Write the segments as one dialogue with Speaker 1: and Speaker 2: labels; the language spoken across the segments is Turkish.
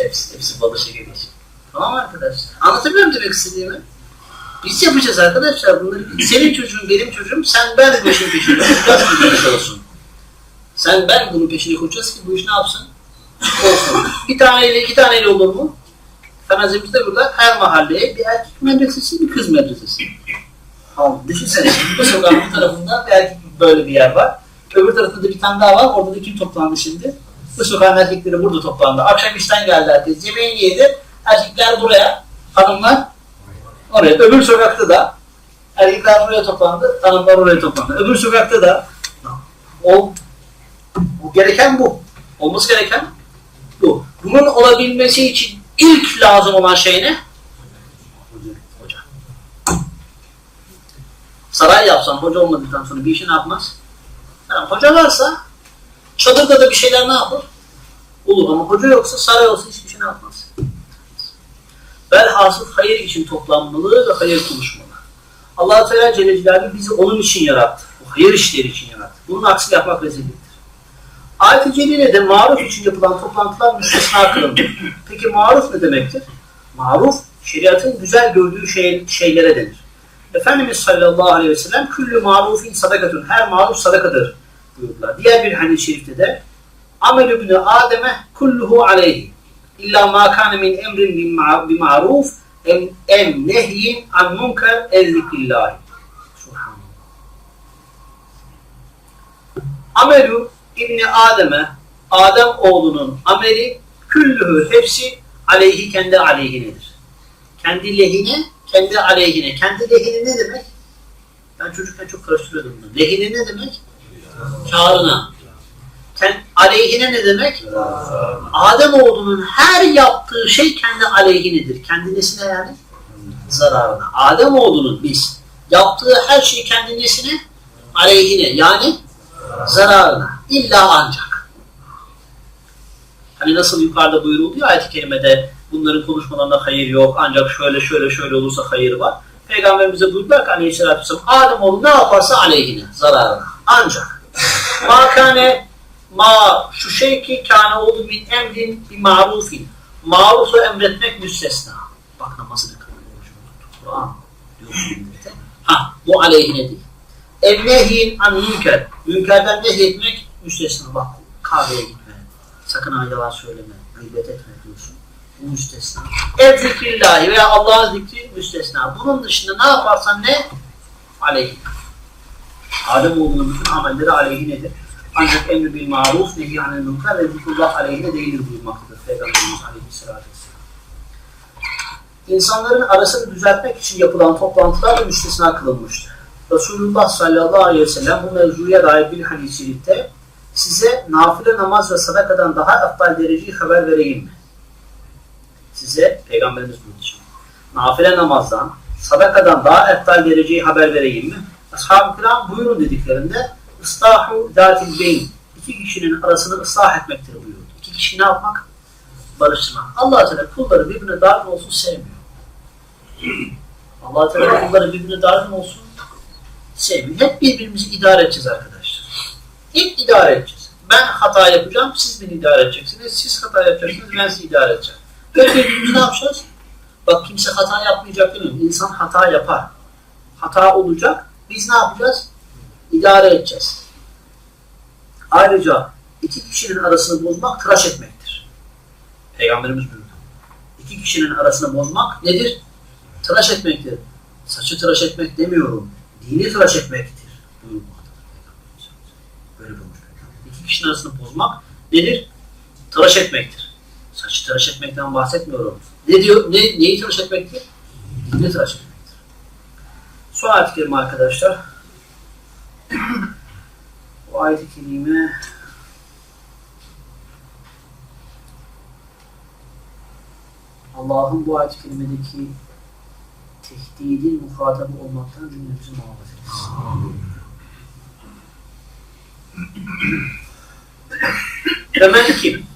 Speaker 1: Hepsi, hepsi balı şeker için. Tamam arkadaşlar. Anlatabiliyor muyum demek istediğimi? Biz yapacağız arkadaşlar bunları. Senin çocuğun, benim çocuğum, sen ben bu işin peşinde koşacağız ki bu iş olsun. Sen ben bunun peşinde koşacağız ki bu iş ne yapsın? Olsun. Bir taneyle iki taneyle olur mu? Fanazimizde burada her mahalleye bir erkek medresesi, bir kız medresesi. Tamam, düşünsene şimdi bu sokağın bu tarafında bir erkek böyle bir yer var. Öbür tarafında da bir tane daha var. Orada da kim toplandı şimdi? Bu sokağın erkekleri burada toplandı. Akşam işten geldi herkes. Yemeğini yedi. Erkekler buraya, hanımlar oraya. Öbür sokakta da erkekler buraya toplandı, hanımlar oraya toplandı. Öbür sokakta da o, bu gereken bu. Olması gereken bu. Bunun olabilmesi için ilk lazım olan şey ne? Hoca. Saray yapsan hoca olmadıktan sonra bir işi yapmaz? Yani hoca varsa çadırda da bir şeyler ne yapar? Olur ama hoca yoksa saray olsa hiçbir şey ne yapmaz? Velhasıl hayır için toplanmalı ve hayır konuşmalı. allah Teala Celle Celaluhu bizi onun için yarattı. O hayır işleri için yarattı. Bunun aksini yapmak rezilliktir. Ayet-i Celile'de maruf için yapılan toplantılar müstesna kılındı. Peki maruf ne demektir? Maruf, şeriatın güzel gördüğü şey, şeylere denir. Efendimiz sallallahu aleyhi ve sellem küllü marufin sadakatun. Her maruf sadakadır buyurdular. Diğer bir hadis-i şerifte de amel ibni Adem'e kulluhu aleyhi. İlla ma kâne min emrin bi ma'ruf em, em nehyin an munkar ezzikrillahi. Subhanallah. Amelü İbni Adem'e Adem oğlunun ameli küllühü hepsi aleyhi kendi aleyhinedir. Kendi lehine, kendi aleyhine. Kendi lehine ne demek? Ben çocukken çok karıştırıyordum bunu. Lehine ne demek? Kârına. Kend, aleyhine ne demek? Adem oğlunun her yaptığı şey kendi aleyhinedir. Kendi nesine yani? Zararına. Adem oğlunun biz yaptığı her şey kendi nesine? Aleyhine. Yani zararına. İlla ancak. Hani nasıl yukarıda buyuruldu ayet-i kerimede bunların konuşmalarında hayır yok ancak şöyle şöyle şöyle olursa hayır var. Peygamberimize buyurdular ki aleyhissalatü vesselam Adem oğlu ne yaparsa aleyhine, zararına. Ancak ma kane ma şu şey ki kâne oldu min emrin bir marufin. Marufu emretmek müstesna. Bak namazı da Kur'an diyorsun. Ha bu aleyhine değil. Evnehin an münker. Münkerden nehyetmek müstesna. Bak kahveye gitme. Sakın ha yalan söyleme. Gıybet etme diyorsun. Bu müstesna. Ev zikrillahi veya Allah'ın zikri müstesna. Bunun dışında ne yaparsan ne? Aleyhine. Ademoğlunun bütün amelleri aleyhinedir. Ancak emri bil maruf, nehi anil münker ve zikrullah aleyhine değildir buyurmaktadır. Peygamberimiz aleyhissalatü vesselam. İnsanların arasını düzeltmek için yapılan toplantılar da müstesna kılınmıştır. Resulullah sallallahu aleyhi ve sellem bu mevzuya dair bir hadis-i size nafile namaz ve sadakadan daha eftal dereceyi haber vereyim mi? Size Peygamberimiz buyurdu şimdi. Nafile namazdan, sadakadan daha eftal dereceyi haber vereyim mi? Ashab-ı kiram buyurun dediklerinde ıstahu datil beyin. İki kişinin arasını ıslah etmektir buyurdu. İki kişi ne yapmak? Barıştırmak. allah Teala kulları birbirine dargın olsun sevmiyor. allah Teala kulları birbirine dargın olsun sevmiyor. Hep birbirimizi idare edeceğiz arkadaşlar. Hep idare edeceğiz. Ben hata yapacağım, siz beni idare edeceksiniz. Siz hata yapacaksınız, ben sizi idare edeceğim. Böyle birbirimizi ne yapacağız? Bak kimse hata yapmayacak demiyorum. İnsan hata yapar. Hata olacak. Biz ne yapacağız? İdare edeceğiz. Ayrıca iki kişinin arasını bozmak tıraş etmektir. Peygamberimiz buyurdu. İki kişinin arasını bozmak nedir? Tıraş etmektir. Saçı tıraş etmek demiyorum. Dini tıraş etmektir. Buyurmaktadır Peygamberimiz. Böyle buyurmuş. İki kişinin arasını bozmak nedir? Tıraş etmektir. Saçı tıraş etmekten bahsetmiyorum. Ne diyor? Ne, neyi tıraş etmektir? Dini tıraş etmektir. Son ayet-i kerime arkadaşlar. Bu ayet-i kerime Allah'ın bu ayet-i kerimedeki tehdidin muhatabı olmaktan cümlemizi muhafaza etsin. Hemen kim?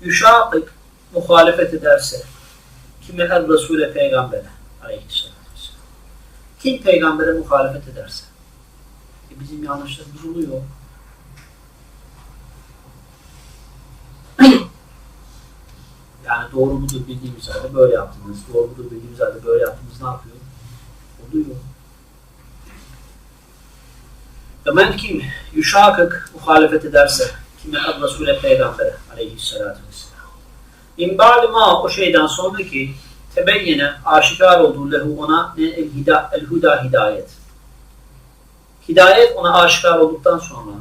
Speaker 1: Yuşakık muhalefet ederse kime el Resul'e peygambere aleyhisselam kim peygambere muhalefet ederse e bizim yanlışlarımız oluyor. doğru budur bildiğimiz halde böyle yaptınız. Doğru budur bildiğimiz halde böyle yaptınız. Ne yapıyor? Oluyor. Ve men kim yuşakık muhalefet ederse kime ad Resul'e Peygamber'e aleyhissalatü vesselam. İn ba'di ma o şeyden sonraki tebeyyene aşikar olduğu lehu ona ne el, hida, el huda hidayet. Hidayet ona aşikar olduktan sonra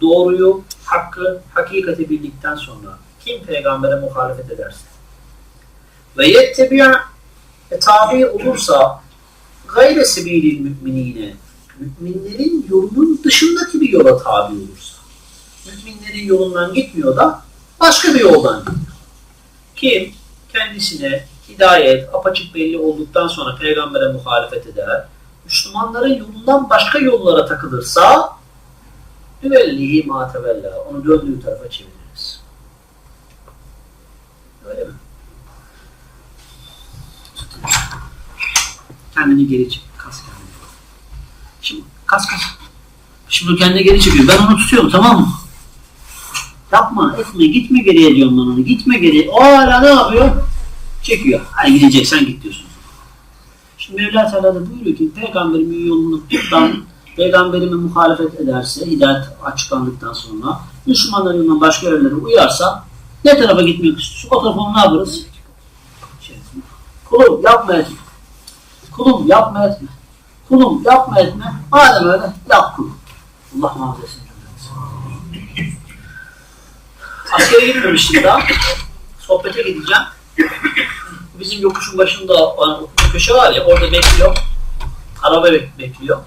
Speaker 1: doğruyu, hakkı, hakikati bildikten sonra kim peygambere muhalefet ederse ve yettebi'a e, tabi olursa gayre sebilil müminine müminlerin yolunun dışındaki bir yola tabi olursa müminlerin yolundan gitmiyor da başka bir yoldan gidiyor. Kim kendisine hidayet apaçık belli olduktan sonra peygambere muhalefet eder, Müslümanların yolundan başka yollara takılırsa Üvellihi ma tevella. Onu döndüğü tarafa çeviririz. Öyle mi? Kendini geri çek. Kas kendini. Şimdi kas kas. Şimdi kendini geri çekiyor. Ben onu tutuyorum tamam mı? Yapma etme gitme geriye diyorum ben onu. Gitme geri. O hala ne yapıyor? Çekiyor. Hadi gideceksen git diyorsun. Şimdi Mevla Teala da buyuruyor ki peygamberimin yolunu tuttan peygamberime muhalefet ederse hidayet açıklandıktan sonra Müslümanların yolundan başka yerlere uyarsa ne tarafa gitmek istiyorsun? O tarafa onu ne yaparız? Şey, Kulum yapma etme. Kulum yapma etme. Kulum yapma etme. Madem öyle yap kulum. Allah muhafaza etsin. Askere gitmemiştim daha. Sohbete gideceğim. Bizim yokuşun başında olan köşe var ya orada bekliyor. Araba bek- bekliyor.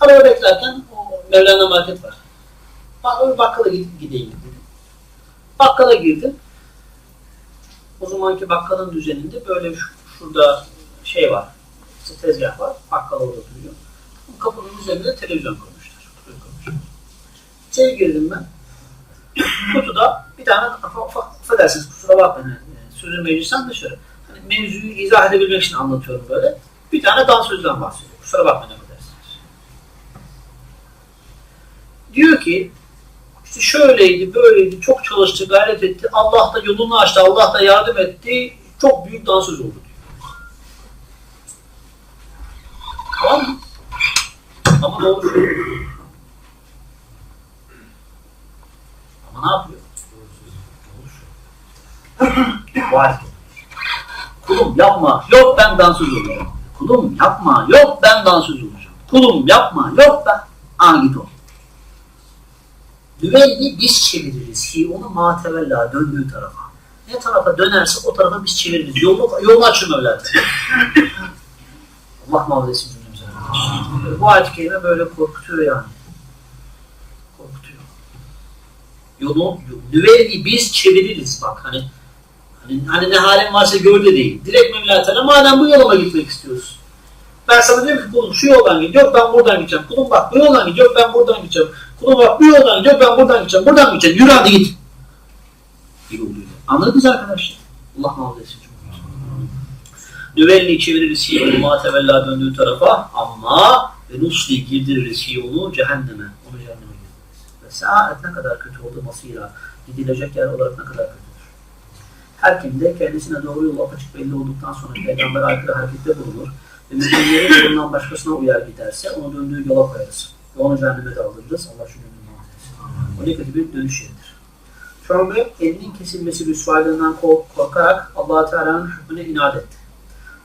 Speaker 1: Araba beklerken o Mevlana market var. Bak, bakkala gidip gideyim dedim. Bakkala girdim. O zamanki bakkalın düzeninde böyle şu- şurada şey var. İşte tezgah var. Bakkal orada duruyor. Kapının üzerinde televizyon koymuşlar. İçeri girdim ben. Kutuda bir tane affedersiniz kusura bakmayın. Yani, sözün meclisten dışarı. Hani mevzuyu izah edebilmek için anlatıyorum böyle. Bir tane dansözden bahsediyor. Kusura bakmayın affedersiniz. Diyor ki işte şöyleydi, böyleydi, çok çalıştı, gayret etti. Allah da yolunu açtı, Allah da yardım etti. Çok büyük dansöz oldu diyor. Tamam mı? Ama doğru söylüyor. Ne yapıyor? Var. Kulum yapma. Yok ben dansöz olacağım. Kulum yapma. Yok ben dansöz olacağım. Kulum yapma. Yok ben. Aa git o. Düvelli biz çeviririz ki onu matevella döndüğü tarafa. Ne tarafa dönerse o tarafa biz çeviririz. Yolu, yolunu açın Mevla. Allah muhafaza etsin cümlemize. Bu ayet-i böyle korkutuyor yani. Korkutuyor. Yolu, düvelli biz çeviririz bak hani Hani, hani ne halin varsa gör de değil. Direkt Mevla Teala madem bu yola gitmek istiyorsun. Ben sana diyorum ki kulum şu yoldan git. Yok ben buradan gideceğim. Kulum bak bu yoldan git. Yok ben buradan gideceğim. Kulum bak bu yoldan git. Yok ben buradan gideceğim. Buradan gideceğim. Yürü hadi git. Gibi oluyor. Anladınız arkadaşlar? Allah etsin. Nüvelli çeviririz hi onu matevella döndüğü tarafa ama ve nusli girdiririz hi onu cehenneme. Saat ne kadar kötü oldu masira. Gidilecek yer olarak ne kadar kötüdür. Her kim de kendisine doğru yol apaçık belli olduktan sonra peygamber aykırı harekette bulunur ve müminlerin yolundan başkasına uyar giderse onu döndüğü yola koyarız. Ve onu cehenneme daldırırız. Allah şu gönlünü muhafaza O ne kötü bir dönüş yeridir. Sonra elinin kesilmesi rüsvalığından korkarak allah Teala'nın hükmüne inat etti.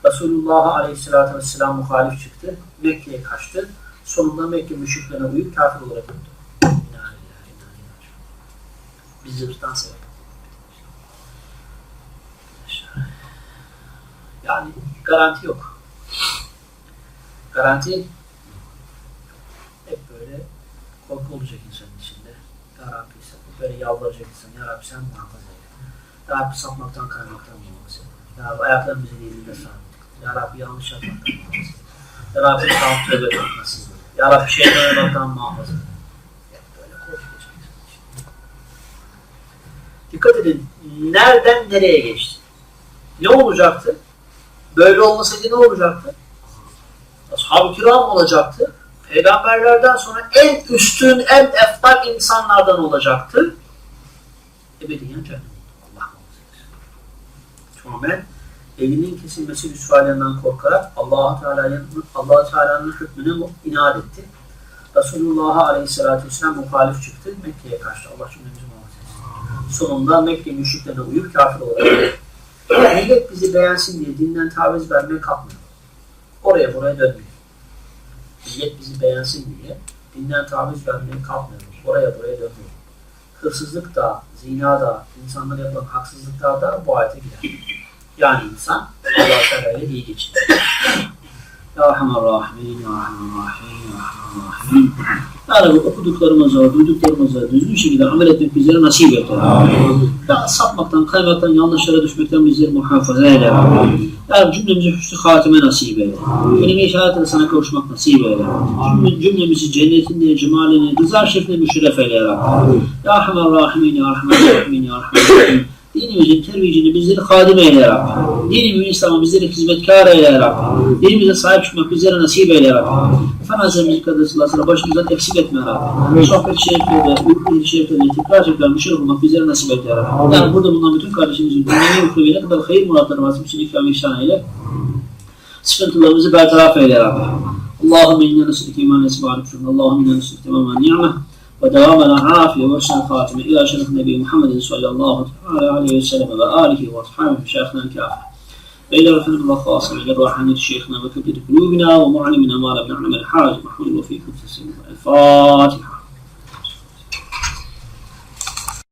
Speaker 1: Resulullah Aleyhisselatü Vesselam muhalif çıktı. Mekke'ye kaçtı. Sonunda Mekke müşriklerine uyup kafir olarak öldü. İnna lillahi, inna ileyhi raciun. Biz zırhtan sebep. Yani garanti yok. Garanti hep böyle korku olacak insanın içinde. Ya Rabbi sen böyle yalvaracak insan. Ya Rabbi sen muhafaza et. Ya Rabbi sapmaktan kaymaktan muhafaza et. Ya Rabbi ayaklarımızı elinde sabit. Ya Rabbi yanlış yapmaktan muhafaza et. Ya Rabbi sağlık tövbe etmezsin. Ya Rabbi şeytan yapmaktan muhafaza et. Hep böyle korkacak insanın içinde. Dikkat edin. Nereden nereye geçti? Ne olacaktı? Böyle olmasaydı ne olacaktı? Ashab-ı kiram olacaktı. Peygamberlerden sonra en üstün, en eftal insanlardan olacaktı. Ebediyen cennet. Allah rağmen elinin kesilmesi rüsvalerinden korkarak Allah Teala'nın Allah Teala'nın hükmüne inat etti. Resulullah'a aleyhissalatü vesselam muhalif çıktı Mekke'ye karşı. Allah cümlemizi. Sonunda Mekke müşriklerine uyup kafir olarak millet bizi beğensin diye dinden taviz vermeye kalkmıyor. Oraya buraya dönmüyor. Millet bizi beğensin diye dinden taviz vermeye kalkmıyor. Oraya buraya dönmüyor. Hırsızlık da, zina da, insanlara yapılan haksızlıklar da bu ayete girer. Yani insan Allah Teala ile iyi geçinir. Ya Rahman Rahim, Ya Rahman Rahim, Ya Rahman Rahim. Ya Rabbi okuduklarımıza, duyduklarımıza düzgün şekilde amel etmek bizlere nasip et. Ya sapmaktan, kaymaktan, yanlışlara düşmekten bizleri muhafaza eyle. Ya cümlemize hüsnü hatime nasip eyle. Kelime-i şehadetle sana kavuşmak nasip eyle. Cümle, cümlemizi cennetinde, cemalini, rıza şerifine müşerref eyle ya Rabbi. Ya Rahman Rahim, Ya Rahman Rahim, Ya Rahman Rahim. Dinimizin tervicini bizleri hadim eyle ya Rabbi. Dinimizin İslam'a bizleri hizmetkar eyle ya Rabbi. Dinimize sahip çıkmak bizlere nasip eyle ya Rabbi. Efendimiz'in kadısılasına başımızdan eksik etme ya Rabbi. Sohbet-i şeriflerde, ülke-i şeriflerde tekrar tekrar müşerref olmak bizlere nasip et ya Rabbi. Yani burada bulunan bütün kardeşimizin dünyevi ukrevi ne kadar hayır muratları varsa bütün ikram ihsan eyle. Sıkıntılarımızı bertaraf eyle ya Rabbi. Allahümme inna nesilike iman esbârik Allahümme inna nesilike temamen ni'me ودوام العافية وحسن الخاتمة إلى شرف النبي محمد صلى الله تعالى عليه وسلم وآله وأصحابه شيخنا الكافة وإلى رحمة الله خاصة إلى روحانية شيخنا وكبير قلوبنا ومعلمنا ما لم نعلم الحاج محمود وفي كتب الفاتحة.